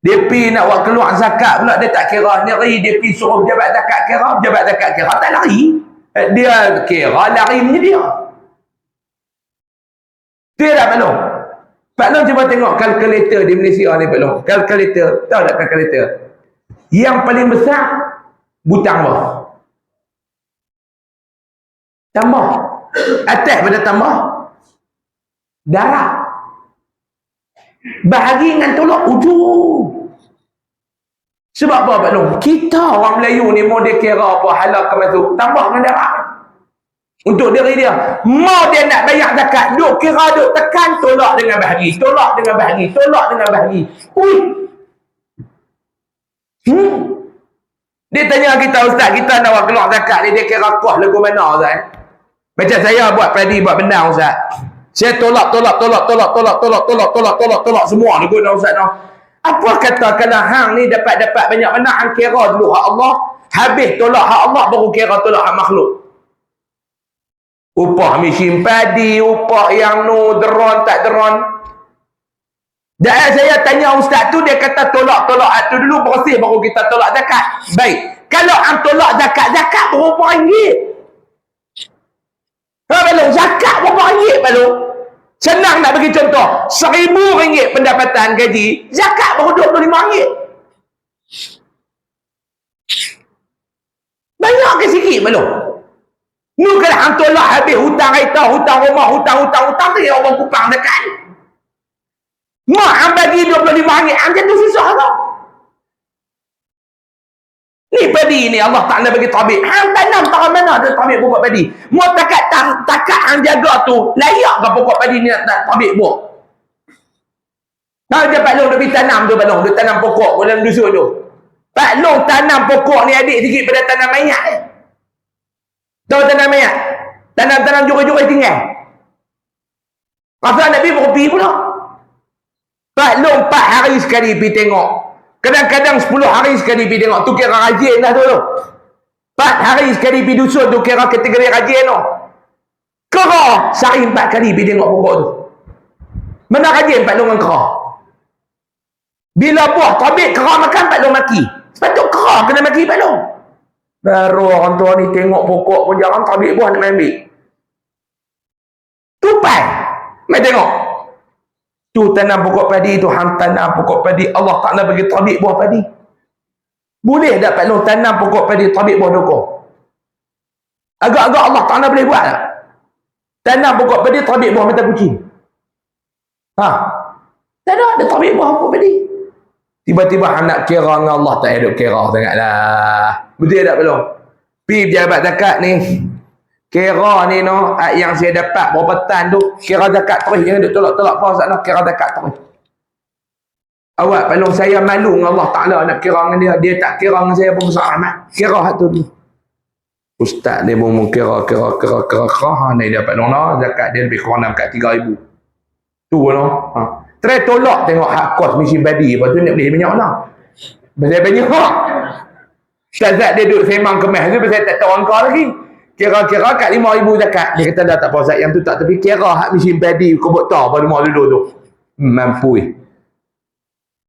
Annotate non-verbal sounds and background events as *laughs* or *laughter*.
DP nak buat keluar zakat pula dia tak kira ni DP suruh jabat zakat kira jabat zakat kira tak lari. Eh, dia kira lari punya dia. Dia Pak Long Pak Long cuba tengok kalkulator di Malaysia ni Pak Long kalkulator. Tahu tak kalkulator? Yang paling besar butang bawah. Tambah. Atas pada tambah. Darah bahagi dengan tolak ujung. Sebab apa Pak Long kita orang Melayu ni mau dia kira apa halal ke masuk? Tambah dengan darah untuk diri dia. Mau dia nak bayar zakat duk kira duk tekan tolak dengan bahagi tolak dengan bahagi tolak dengan bahagi ui! Hmm. dia tanya kita ustaz kita nak buat keluar zakat ni dia kira kos lagu mana ustaz? Macam saya buat padi buat benda ustaz saya tolak tolak tolak tolak tolak tolak tolak tolak tolak tolak semua lagu dah ustaz noh apa kata kalau hang ni dapat-dapat banyak mana hang kira dulu hak Allah? Habis tolak hak Allah baru kira tolak hak makhluk. Upah mesin padi upah yang nu deron tak deron. Dan saya tanya ustaz tu dia kata tolak-tolak tu dulu bersih baru kita tolak zakat. Baik kalau hang tolak zakat zakat berapa ringgit. Ha belum zakat berapa nak bagi contoh seribu ringgit pendapatan gaji zakat baru 25 ringgit banyak ke sikit belum Nu kalau hang tolak habis hutang kereta, hutang rumah, hutang, hutang, hutang tu yang orang kupang dekat. Mak hang bagi 25 ringgit, hang jatuh susah tau. Ni Allah Ta'ala bagi tabik. Hang tanam tak mana ada tabik pokok padi. Mau takat tak, takat hang jaga tu, layak ke pokok padi ni nak, nak tabik buah? Nah, dia Pak Long lebih tanam tu Pak Long. Dia tanam pokok dalam dusun tu. Pak Long tanam pokok ni adik sikit pada tanam mayat eh. Tahu tanam mayat? Tanam-tanam jurai-jurai tinggal. Pasal Nabi berpi pula. Pak Long 4 hari sekali pergi tengok. Kadang-kadang 10 hari sekali pergi tengok. Tu kira rajin dah tu. 4 hari sekali pergi dusun tu kira kategori rajin tu. Kera sehari 4 kali pergi tengok pokok tu. Mana rajin Pak Long kera? Bila buah tabik kera makan Pak Long mati. Sebab tu kera kena mati Pak Long. Baru orang tua ni tengok pokok pun jangan tabik buah nak ambil. Tupai. Mai tengok. Tu tanam pokok padi tu hang tanam pokok padi Allah Taala bagi tabik buah padi. Boleh tak Pak Long tanam pokok padi tabik buah dokor? Agak-agak Allah Taala boleh buat tak? Tanam pokok padi tabik buah mata kucing. Ha. Tak ada ada tabik buah pokok padi. Tiba-tiba anak kira dengan Allah tak ada kira sangatlah. Betul tak belum? Pi pejabat zakat ni. Kira ni no, yang saya dapat berapa tan tu, kira zakat terus. Jangan duk tolak-tolak apa sana, kira zakat terus. Awak pelong saya malu dengan Allah Ta'ala nak kira dengan dia. Dia tak kira dengan saya pun besar amat. Kira hak tu. Ustaz ni pun kira, kira, kira, kira, kira. Ha, ni dapat long no, zakat dia lebih kurang kat 3,000. Tu no. Ha. Try tolak tengok hak kos mesin badi. Lepas tu nak beli banyak *laughs* lah. Banyak banyak. Syazat dia duduk semang kemas tu pasal tak tahu angka lagi. Kira-kira kat RM5,000 zakat. Dia kata dah tak puasa yang tu tak tapi kira hak mesin padi kubuk tau pada rumah dulu tu. Hmm, mampu eh.